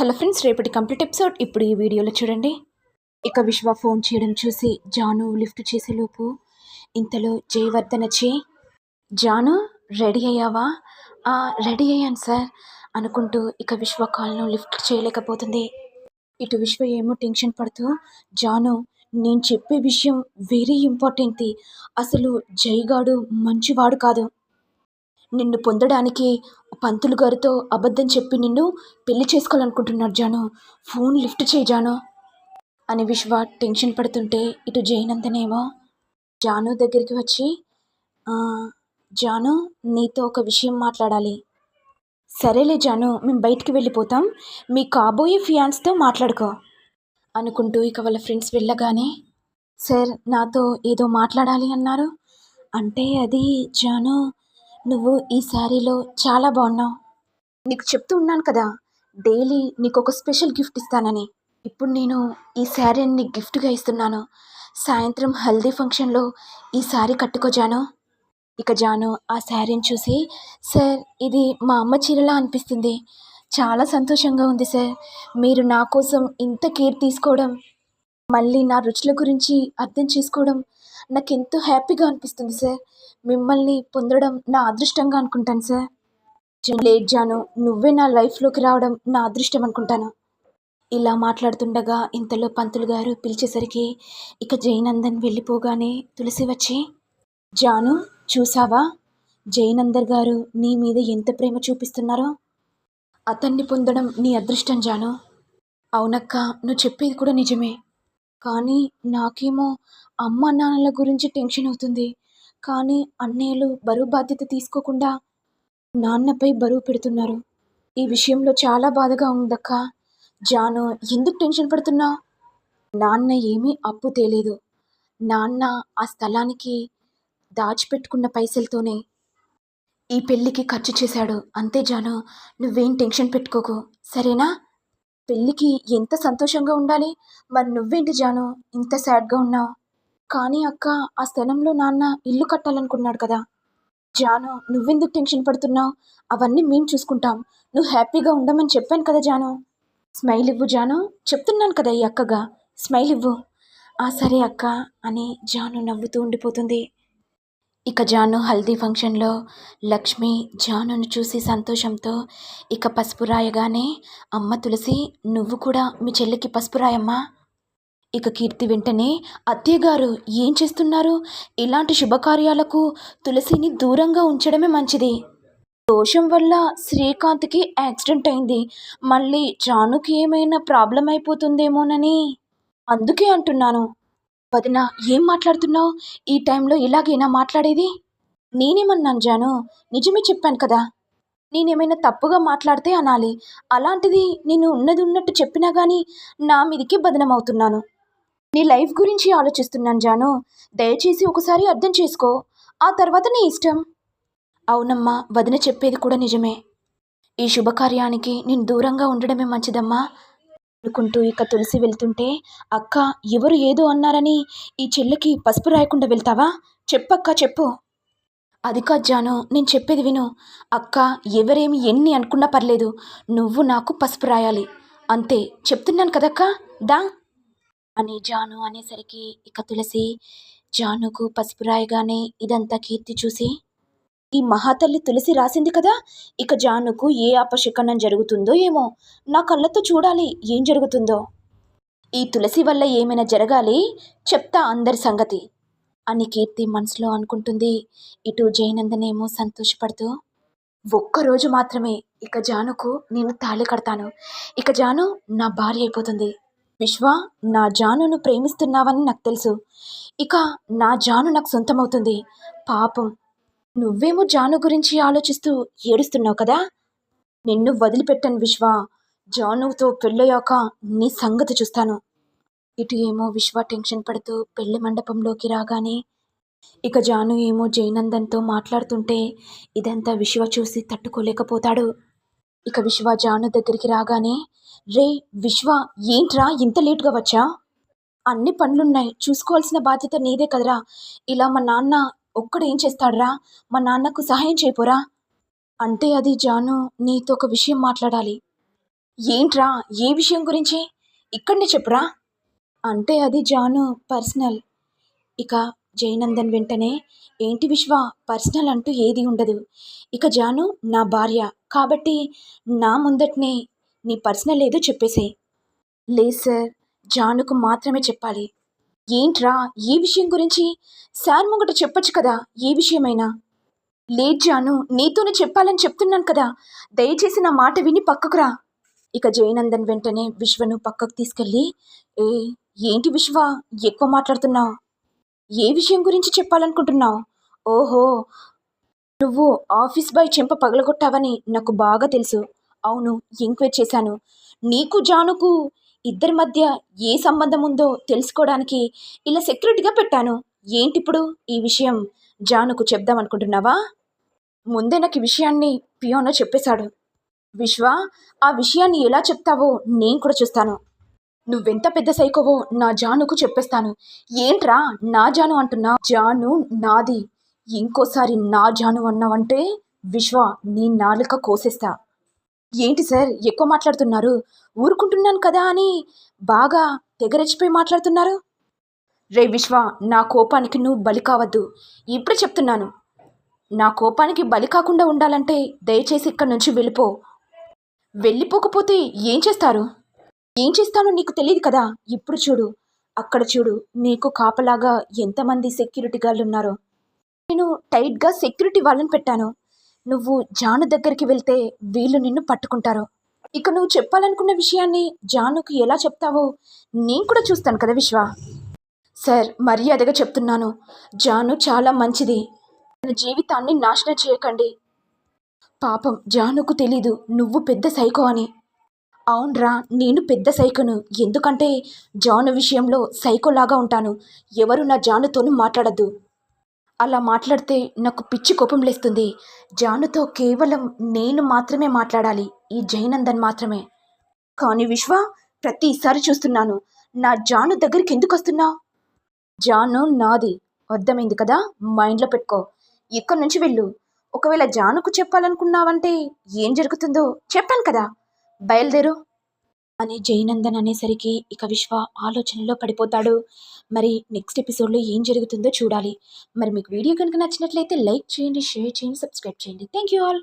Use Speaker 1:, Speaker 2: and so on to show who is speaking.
Speaker 1: Hello friends రేపటి complete episode. ఇప్పుడు ఈ వీడియోలో చూడండి. ఇక విశ్వ ఫోన్ చేయడం చూసి జాను లిఫ్ట్ చేసేలోపు ఇంతలో జయవర్ధన్ వచ్చి జాను రెడీ అయ్యావా? రెడీ అయ్యాను సార్ అనుకుంటూ ఇక విశ్వ కాల్ను లిఫ్ట్ చేయలేకపోతుంది. ఇటు విశ్వ ఏమో టెన్షన్ పడుతూ జాను నేను చెప్పే విషయం వెరీ ఇంపార్టెంట్ అసలు జైగాడు మంచివాడు కాదు. నిన్ను పొందడానికి పంతులు గారితో అబద్ధం చెప్పి నిన్ను పెళ్ళి చేసుకోవాలనుకుంటున్నాడు జాను. ఫోన్ లిఫ్ట్ చేయి జాను. అని విశ్వ టెన్షన్ పడుతుంటే ఇటు జయనందనేమో జాను దగ్గరికి వచ్చి జాను నీతో ఒక విషయం మాట్లాడాలి. సరేలే జాను మేము బయటికి వెళ్ళిపోతాం. మీ కాబోయే ఫియాన్స్తో మాట్లాడుకో. అనుకుంటూ ఇక వాళ్ళ ఫ్రెండ్స్ వెళ్ళగానే సార్ నాతో ఏదో మాట్లాడాలి అన్నారు. అంటే అది జాను నువ్వు ఈ శారీలో చాలా బాగున్నావు. నీకు చెప్తూ ఉన్నాను కదా డైలీ నీకు ఒక స్పెషల్ గిఫ్ట్ ఇస్తానని. ఇప్పుడు నేను ఈ శారీని నీకు గిఫ్ట్గా ఇస్తున్నాను. సాయంత్రం హల్దీ ఫంక్షన్లో ఈ శారీ కట్టుకోజాను. ఇక జాను ఆ శారీని చూసి సార్ ఇది మా అమ్మ చీరలా అనిపిస్తుంది. చాలా సంతోషంగా ఉంది సార్. మీరు నా కోసం ఇంత కేర్ తీసుకోవడం మళ్ళీ నా రుచుల గురించి అర్థం చేసుకోవడం నాకు ఎంతో హ్యాపీగా అనిపిస్తుంది సార్. మిమ్మల్ని పొందడం నా అదృష్టంగా అనుకుంటాను సార్. లేట్ జాను నువ్వే నా లైఫ్లోకి రావడం నా అదృష్టం అనుకుంటాను. ఇలా మాట్లాడుతుండగా ఇంతలో పంతులు గారు పిలిచేసరికి ఇక జయనందన్ వెళ్ళిపోగానే తులసి వచ్చి జాను చూసావా? జయనందర్ గారు నీ మీద ఎంత ప్రేమ చూపిస్తున్నారో? అతన్ని పొందడం నీ అదృష్టం జాను. అవునక్క నువ్వు చెప్పేది కూడా నిజమే. కానీ నాకేమో అమ్మ నాన్నల గురించి టెన్షన్ అవుతుంది. కానీ అన్నయ్యలు బరువు బాధ్యత తీసుకోకుండా నాన్నపై బరువు పెడుతున్నారు. ఈ విషయంలో చాలా బాధగా ఉందక్క. జాను ఎందుకు టెన్షన్ పడుతున్నావు నాన్న ఏమీ అప్పు తేలేదు. నాన్న ఆ స్థలానికి దాచిపెట్టుకున్న పైసలతోనే ఈ పెళ్ళికి ఖర్చు చేశాడు. అంతే జాను నువ్వేం టెన్షన్ పెట్టుకోకు. సరేనా? పెళ్ళికి ఎంత సంతోషంగా ఉండాలి? మరి నువ్వేంటి జాను? ఇంత సాడ్గా ఉన్నావు. కానీ అక్క ఆ స్థలంలో నాన్న ఇల్లు కట్టాలనుకున్నాడు కదా. జాను నువ్వెందుకు టెన్షన్ పడుతున్నావు? అవన్నీ మేము చూసుకుంటాం. నువ్వు హ్యాపీగా ఉండమని చెప్పాను కదా జాను. స్మైల్ ఇవ్వు జాను. చెప్తున్నాను కదా ఈ అక్కగా. స్మైల్ ఇవ్వు. ఆ సరే అక్క అని జాను నవ్వుతూ ఉండిపోతుంది. ఇక జాను హల్దీ ఫంక్షన్లో లక్ష్మి జానును చూసి సంతోషంతో ఇక పసుపు రాయగానే అమ్మ తులసి నువ్వు కూడా మీ చెల్లికి పసుపు రాయమ్మా ఇక కీర్తి వెంటనే అత్తయ్య గారు ఏం చేస్తున్నారు? ఇలాంటి శుభకార్యాలకు తులసిని దూరంగా ఉంచడమే మంచిది. దోషం వల్ల శ్రీకాంత్కి యాక్సిడెంట్ అయింది. మళ్ళీ జానుకి ఏమైనా ప్రాబ్లం అయిపోతుందేమోనని అందుకే అంటున్నాను. వదిన ఏం మాట్లాడుతున్నావు? ఈ టైంలో ఇలాగేనా మాట్లాడేది? నేనేమన్నాను జాను? నిజమే చెప్పాను కదా. నేనేమైనా తప్పుగా మాట్లాడితే అనాలి. అలాంటిది నేను ఉన్నది ఉన్నట్టు చెప్పినా కానీ నా మీదికి బదనమవుతున్నాను. నీ లైఫ్ గురించి ఆలోచిస్తున్నాను జాను. దయచేసి ఒకసారి అర్థం చేసుకో. ఆ తర్వాత నీ ఇష్టం. అవునమ్మా వదిన చెప్పేది కూడా నిజమే. ఈ శుభకార్యానికి నేను దూరంగా ఉండడమే మంచిదమ్మా. అనుకుంటూ ఇక తులసి వెళ్తుంటే అక్క ఎవరు ఏదో అన్నారని ఈ చెల్లికి పసుపు రాయకుండా వెళ్తావా? చెప్పక్క చెప్పు. అది కాదు జాను నేను చెప్పేది విను. అక్క ఎవరేమి ఎన్ని అనుకున్నా పర్లేదు నువ్వు నాకు పసుపు రాయాలి. అంతే చెప్తున్నాను కదక్క దా. అని జాను అనేసరికి ఇక తులసి జానుకు పసుపు రాయగానే ఇదంతా కీర్తి చూసి ఈ మహాతల్లి తులసి రాసింది కదా? ఇక జానుకు ఏ అపశకనం జరుగుతుందో ఏమో. నా కళ్ళతో చూడాలి ఏం జరుగుతుందో. ఈ తులసి వల్ల ఏమైనా జరగాలి? చెప్తా అందరి సంగతి. అని కీర్తి మనసులో అనుకుంటుంది. ఇటు జయనందనేమో సంతోషపడుతూ ఒక్కరోజు మాత్రమే. ఇక జానుకు నేను తాళి కడతాను. ఇక జాను నా భార్య అయిపోతుంది. విశ్వ నా జానును ప్రేమిస్తున్నావని నాకు తెలుసు. ఇక నా జాను నాకు సొంతమవుతుంది. పాపం నువ్వేమో జాను గురించి ఆలోచిస్తూ ఏడుస్తున్నావు కదా? నిన్ను వదిలిపెట్టను విశ్వ. జానుతో పెళ్ళయ్యాక నీ సంగతి చూస్తాను. ఇటు ఏమో విశ్వ టెన్షన్ పడుతూ పెళ్ళి మండపంలోకి రాగానే ఇక జాను ఏమో జయనందన్తో మాట్లాడుతుంటే ఇదంతా విశ్వ చూసి తట్టుకోలేకపోతాడు. ఇక విశ్వ జాను దగ్గరికి రాగానే రే విశ్వ ఏంట్రా ఇంత లేటుగా వచ్చా? అన్ని పనులున్నాయి చూసుకోవాల్సిన బాధ్యత నీదే కదరా. ఇలా మా నాన్న ఒక్కడు ఏం చేస్తాడురా? మా నాన్నకు సహాయం చేయపోరా? అంటే అది జాను నీతో ఒక విషయం మాట్లాడాలి. ఏంట్రా? ఏ విషయం గురించి? ఇక్కడనే చెప్పురా. అంటే అది జాను పర్సనల్. ఇక జయనందన్ వెంటనే ఏంటి విశ్వ? పర్సనల్ అంటూ ఏది ఉండదు. ఇక జాను నా భార్య. కాబట్టి నా ముందటనే నీ పర్సనల్ ఏదో చెప్పేసే లేదు సార్ జానుకు మాత్రమే చెప్పాలి. ఏంట్రా? ఏ విషయం గురించి? సార్ ముంగట చెప్పొచ్చు కదా ఏ విషయమైనా? లేదు జాను నీతోనే చెప్పాలని చెప్తున్నాను కదా. దయచేసి నా మాట విని పక్కకురా ఇక జయనందన్ వెంటనే విశ్వను పక్కకు తీసుకెళ్ళి ఏ ఏంటి విశ్వ? ఎక్కువ మాట్లాడుతున్నావు. ఏ విషయం గురించి చెప్పాలనుకుంటున్నావు? ఓహో! నువ్వు ఆఫీస్ బాయ్ చెంప పగలగొట్టావని నాకు బాగా తెలుసు. అవును ఎంక్వైరీ చేశాను. నీకు జానుకు ఇద్దరి మధ్య ఏ సంబంధం ఉందో తెలుసుకోవడానికి ఇలా సెక్యూరిటీగా పెట్టాను. ఏంటిప్పుడు ఈ విషయం? జానుకు చెప్దాం అనుకుంటున్నావా? ముందే నాకు ఈ విషయాన్ని పియోనో చెప్పేశాడు. విశ్వ ఆ విషయాన్ని ఎలా చెప్తావో నేను కూడా చూస్తాను. నువ్వెంత పెద్ద సైకోవో నా జానుకు చెప్పేస్తాను. ఏంట్రా నా జాను అంటున్నా? జాను నాది. ఇంకోసారి నా జాను అన్నావంటే విశ్వ నీ నాలుక కోసేస్తా. ఏంటి సార్ ఎక్కువ మాట్లాడుతున్నారు? ఊరుకుంటున్నాను కదా అని బాగా తెగరెచ్చిపోయి మాట్లాడుతున్నారు. రే విశ్వ నా కోపానికి నువ్వు బలి కావద్దు. ఇప్పుడు చెప్తున్నాను. నా కోపానికి బలి కాకుండా ఉండాలంటే దయచేసి ఇక్కడి నుంచి వెళ్ళిపో. వెళ్ళిపోకపోతే ఏం చేస్తారు? ఏం చేస్తానో నీకు తెలియదు కదా? ఇప్పుడు చూడు. అక్కడ చూడు. నీకు కాపలాగా ఎంతమంది సెక్యూరిటీ గార్డులు ఉన్నారో. నేను టైట్గా సెక్యూరిటీ వాళ్ళని పెట్టాను. నువ్వు జాను దగ్గరికి వెళ్తే వీళ్ళు నిన్ను పట్టుకుంటారు. ఇక నువ్వు చెప్పాలనుకున్న విషయాన్ని జానుకు ఎలా చెప్తావో నేను కూడా చూస్తాను కదా విశ్వ. సార్ మర్యాదగా చెప్తున్నాను. జాను చాలా మంచిది. తన జీవితాన్ని నాశనం చేయకండి. పాపం జానుకు తెలీదు. నువ్వు పెద్ద సైకో అని. అవునరా నేను పెద్ద సైకోను. ఎందుకంటే జాను విషయంలో సైకోలాగా ఉంటాను. ఎవరు నా జానుతోనూ మాట్లాడద్దు. అలా మాట్లాడితే నాకు పిచ్చి కోపం లేస్తుంది. జానుతో కేవలం నేను మాత్రమే మాట్లాడాలి. ఈ జైనందన్ మాత్రమే. కానీ విశ్వ ప్రతిసారి చూస్తున్నాను. నా జాను దగ్గరికి ఎందుకు వస్తున్నావు జాను నాది. అర్థమైంది కదా? మైండ్లో పెట్టుకో. ఇక్కడి నుంచి వెళ్ళు. ఒకవేళ జానుకు చెప్పాలనుకున్నావంటే ఏం జరుగుతుందో చెప్పాను కదా. బయలుదేరు. అని జయనందన్ అనేసరికి ఇక విశ్వ ఆలోచనలో పడిపోతాడు. మరి నెక్స్ట్ ఎపిసోడ్లో ఏం జరుగుతుందో చూడాలి. మరి మీకు వీడియో కనుక నచ్చినట్లయితే లైక్ చేయండి షేర్ చేయండి సబ్స్క్రైబ్ చేయండి. Thank you all